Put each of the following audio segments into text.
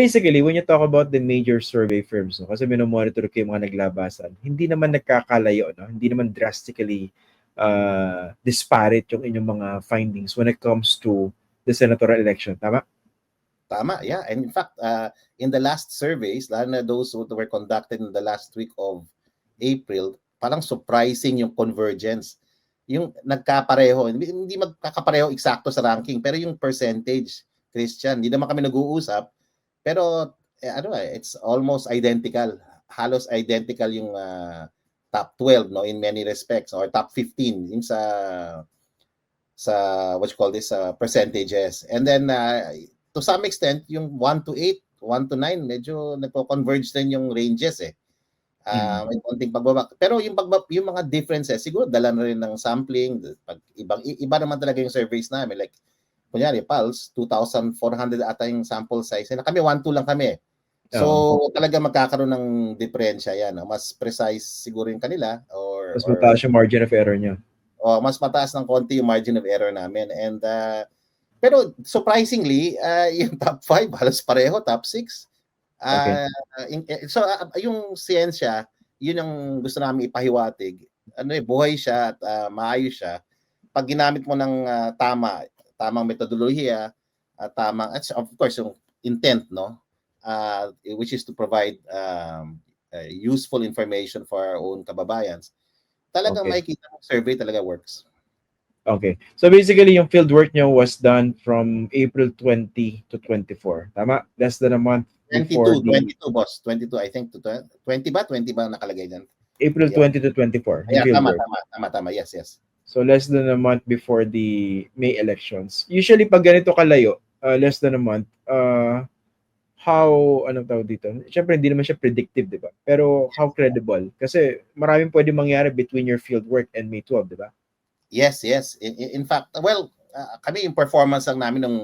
basically, when you talk about the major survey firms, no, kasi minomonitor ko yung mga naglabasan, hindi naman nagkakalayo, no? hindi naman drastically uh, disparate yung inyong mga findings when it comes to the senatorial election. Tama? Tama, yeah. And in fact, uh, in the last surveys, lalo na those that were conducted in the last week of April, parang surprising yung convergence. Yung nagkapareho, hindi magkakapareho eksakto sa ranking, pero yung percentage, Christian, hindi naman kami nag-uusap, pero eh, ano eh, it's almost identical. Halos identical yung uh, top 12 no in many respects or top 15 yung sa sa what you call this uh, percentages. And then uh, to some extent yung 1 to 8, 1 to 9 medyo nagko-converge din yung ranges eh. Uh, may konting pagbaba. Pero yung pagbaba, yung mga differences siguro dala na rin ng sampling, pag ibang iba naman talaga yung surveys namin like kunyari, Pulse, 2,400 ata yung sample size. Na kami, 1-2 lang kami. So, oh. talaga magkakaroon ng diferensya yan. No? Mas precise siguro yung kanila. Or, mas mataas yung margin of error niya. Oh, mas mataas ng konti yung margin of error namin. And, uh, pero surprisingly, uh, yung top 5, halos pareho, top 6. Uh, okay. in, so, uh, yung siyensya, yun ang gusto namin ipahiwatig. Ano eh, buhay siya at uh, maayos siya. Pag ginamit mo ng uh, tama, tamang metodolohiya, uh, tamang at of course yung intent no uh, which is to provide um, uh, useful information for our own kababayans. Talagang okay. makikita mo survey talaga works. Okay. So basically yung field work nyo was done from April 20 to 24. Tama? Less than a month 22, the... 22 boss. 22 I think to 20 ba? 20 ba nakalagay diyan? April yeah. 20 to 24. Yeah, tama, tama, tama, tama. Yes, yes. So less than a month before the May elections. Usually pag ganito kalayo, uh, less than a month, uh, how, anong tawag dito? Siyempre hindi naman siya predictive, di ba? Pero how credible? Kasi maraming pwede mangyari between your field work and May 12, di ba? Yes, yes. In, in fact, well, uh, kami yung performance lang namin ng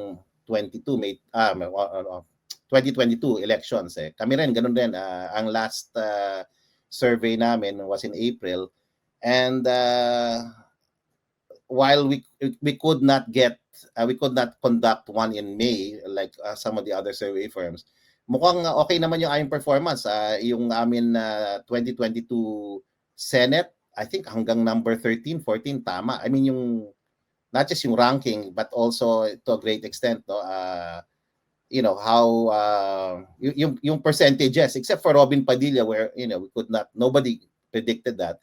22 May, uh, uh, 2022 elections. Eh. Kami rin, ganun din. Uh, ang last uh, survey namin was in April. And uh, while we we could not get uh, we could not conduct one in May like uh, some of the other survey firms. Mukhang okay naman yung aming performance uh, yung amin uh, 2022 Senate I think hanggang number 13 14 tama. I mean yung not just yung ranking but also to a great extent no? Uh, you know how uh, yung yung percentages except for Robin Padilla where you know we could not nobody predicted that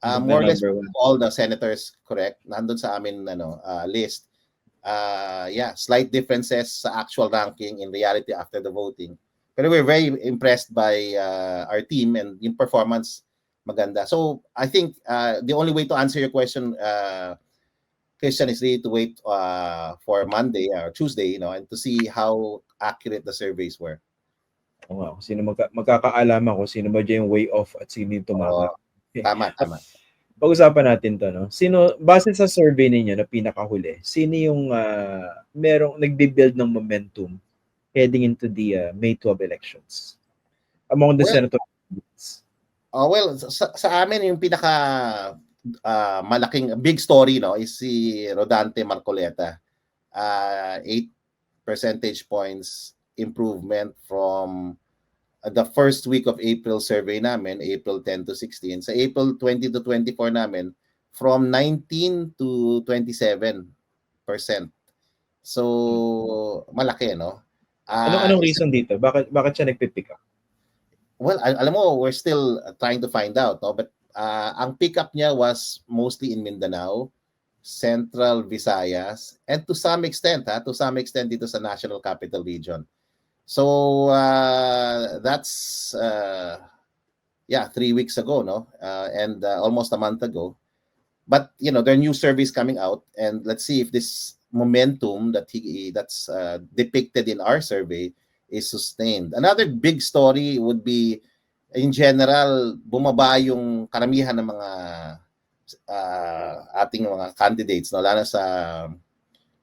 Uh, more or less all the senators correct nandun sa amin ano uh, list. Uh, yeah, slight differences sa actual ranking in reality after the voting. Pero we're very impressed by uh, our team and yung performance maganda. So I think uh, the only way to answer your question, uh, Christian, is really to wait uh, for Monday or Tuesday, you know, and to see how accurate the surveys were. Oo nga, kung sino magka- magkakaalaman ko, sino ba dyan yung way off at sino yung tumama. Oo. Tama, tama. Pag-usapan natin to, no? Sino, base sa survey ninyo na pinakahuli, sino yung uh, merong nagbe-build ng momentum heading into the uh, May 12 elections? Among the well, senator uh, well, sa, sa amin yung pinaka uh, malaking big story no is si Rodante Marcoleta. Uh, 8 percentage points improvement from uh, the first week of April survey namin, April 10 to 16. Sa April 20 to 24 namin, from 19 to 27 percent. So, malaki, no? Uh, anong, anong reason dito? Bakit, bakit siya nagpipick up? Well, al- alam mo, we're still trying to find out, no? But uh, ang pickup niya was mostly in Mindanao, Central Visayas, and to some extent, ha, to some extent dito sa National Capital Region. So uh, that's uh, yeah, three weeks ago, no, uh, and uh, almost a month ago. But you know, there new surveys coming out, and let's see if this momentum that he that's uh, depicted in our survey is sustained. Another big story would be, in general, bumaba yung karamihan ng mga uh, ating mga candidates, no, lalo sa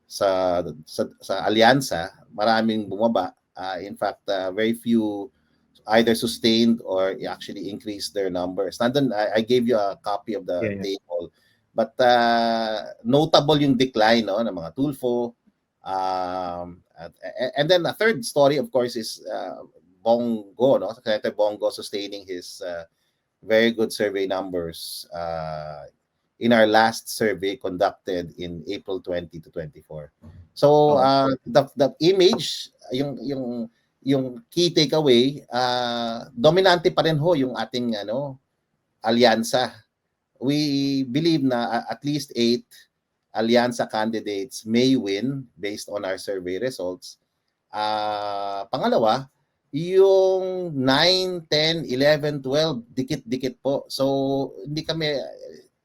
sa sa, sa alyansa, maraming bumaba Uh, in fact, uh, very few either sustained or actually increased their numbers. Nandun, I, I gave you a copy of the yeah, yeah. table. But uh, notable yung decline no, ng mga Tulfo, Um, at- and then a third story, of course, is uh, Bongo, no? Senator Bongo sustaining his uh, very good survey numbers uh, in our last survey conducted in April 20 to 24. So uh, the the image, yung yung yung key takeaway, uh, dominante pa rin ho yung ating ano alyansa. We believe na a- at least eight alyansa candidates may win based on our survey results. Ah, pangalawa, yung 9, 10, 11, 12, dikit-dikit po. So, hindi kami,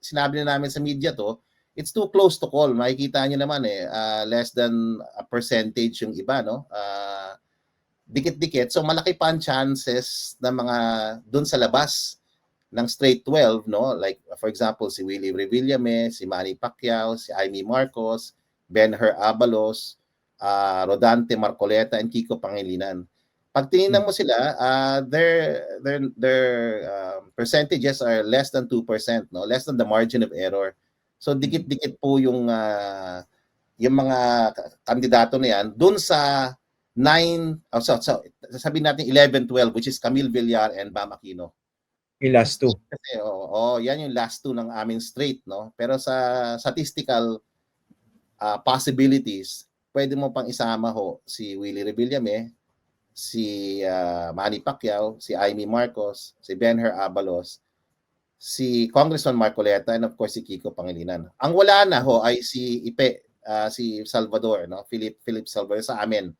sinabi na namin sa media to, it's too close to call. Makikita nyo naman eh, ah, less than a percentage yung iba, no? Ah, dikit-dikit. So, malaki pa ang chances ng mga dun sa labas ng straight 12, no? Like, for example, si Willie Revillame, si Manny Pacquiao, si Amy Marcos, Ben-Hur Abalos, ah, Rodante Marcoleta, and Kiko Pangilinan. Pag tinignan mo sila, uh, their their their um, percentages are less than 2%, no? Less than the margin of error. So dikit-dikit po yung ah, yung mga ka- kandidato na yan dun sa 9 oh, so, so sabihin natin 11 12 which is Camille Villar and Bam Aquino. Yung last two. Kasi oo, oo, yan yung last two ng amin straight, no? Pero sa statistical ah, possibilities, pwede mo pang isama ho si Willie Revillame, si ah, Manny Pacquiao, si Amy Marcos, si Benher Abalos, si Congressman Marcoleta, and of course si Kiko Pangilinan. Ang wala na ho ay si Ipe, ah, si Salvador, no? Philip Philip Salvador sa amin.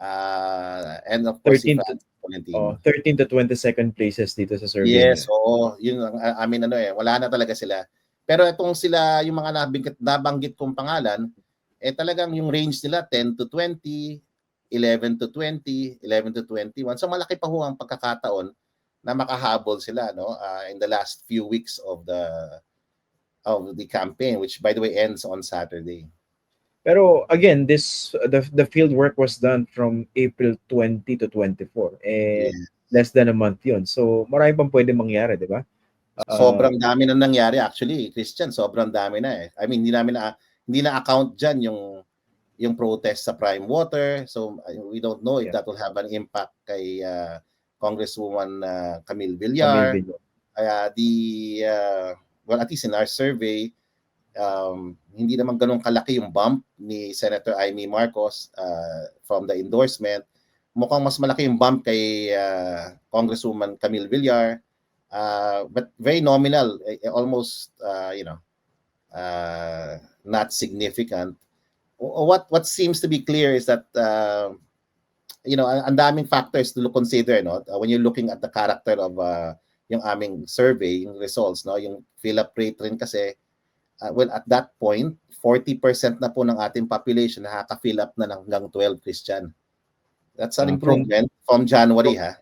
Ah, and of course si 13 to- Francis Tolentino. Oh, 13 to 22nd places dito sa survey. Yes, niya. oo. Yun ang a- amin ano eh. Wala na talaga sila. Pero itong sila, yung mga nabanggit, nabanggit kong pangalan, eh talagang yung range nila 10 to 20, 11 to 20, 11 to 21. So malaki pa ho ang pagkakataon na makahabol sila no uh, in the last few weeks of the of the campaign which by the way ends on Saturday. Pero again, this the the field work was done from April 20 to 24. Eh less than a month 'yon. So marami pang pwede mangyari, 'di ba? Ah, Sobrang dami na nangyari actually, Christian. Sobrang dami na eh. I mean, hindi namin na hindi na account diyan yung yung protest sa Prime Water. So uh, we don't know if Yeah. that will have an impact kay uh, Congresswoman uh, Camille Villar. Camille Villar. Kaya the uh, well at least in our survey um, hindi naman ganun kalaki yung bump ni Senator Amy Marcos uh, from the endorsement. Mukhang mas malaki yung bump kay uh, Congresswoman Camille Villar. Uh, but very nominal, eh, eh, almost uh, you know, uh, not significant. What what seems to be clear is that uh, you know, ang daming factors to consider, no? Uh, when you're looking at the character of uh, yung aming survey, yung results, no? Yung fill-up rate rin kasi, uh, well, at that point, 40% na po ng ating population nakaka-fill up na ng hanggang 12 Christian. That's an Ah, from- improvement from, January, ha?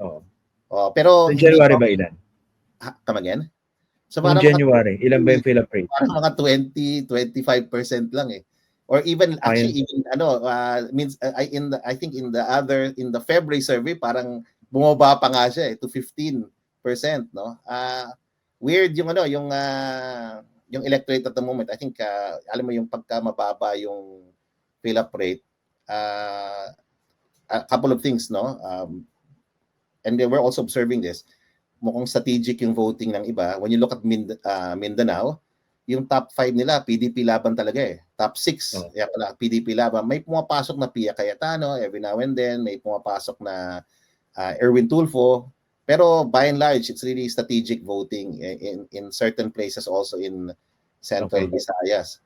Oh. Oh, pero Sa January ba ilan? Ha, come again? So Noong parang mga, January, ilan ba yung fill up rate? parang mga 20, 25% lang eh. Or even actually even ano uh, means uh, I in the I think in the other in the February survey parang bumaba pa nga siya eh to 15%, no? Ah weird yung ano yung ah, yung electorate at the moment. I think ah, alam mo yung pagka mababa yung fill up rate uh, a couple of things, no? Um, and they were also observing this mukhang strategic yung voting ng iba. When you look at Mind- ah, Mindanao, yung top 5 nila, PDP laban talaga eh. Top 6, Oh. yeah, pala, PDP laban. May pumapasok na Pia Cayetano every now and then. May pumapasok na ah, Erwin Tulfo. Pero by and large, it's really strategic voting in, in, in certain places also in Central Okay. Visayas.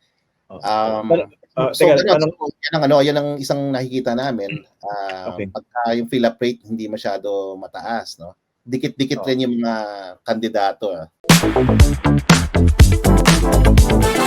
Oh. Um, Pero, ah, so, teka, yan ang ano, yan ang isang nakikita namin. ah, Okay. Pagka yung fill up rate hindi masyado mataas, no? Dikit-dikit Oh. rin yung mga kandidato. ah. Thank you.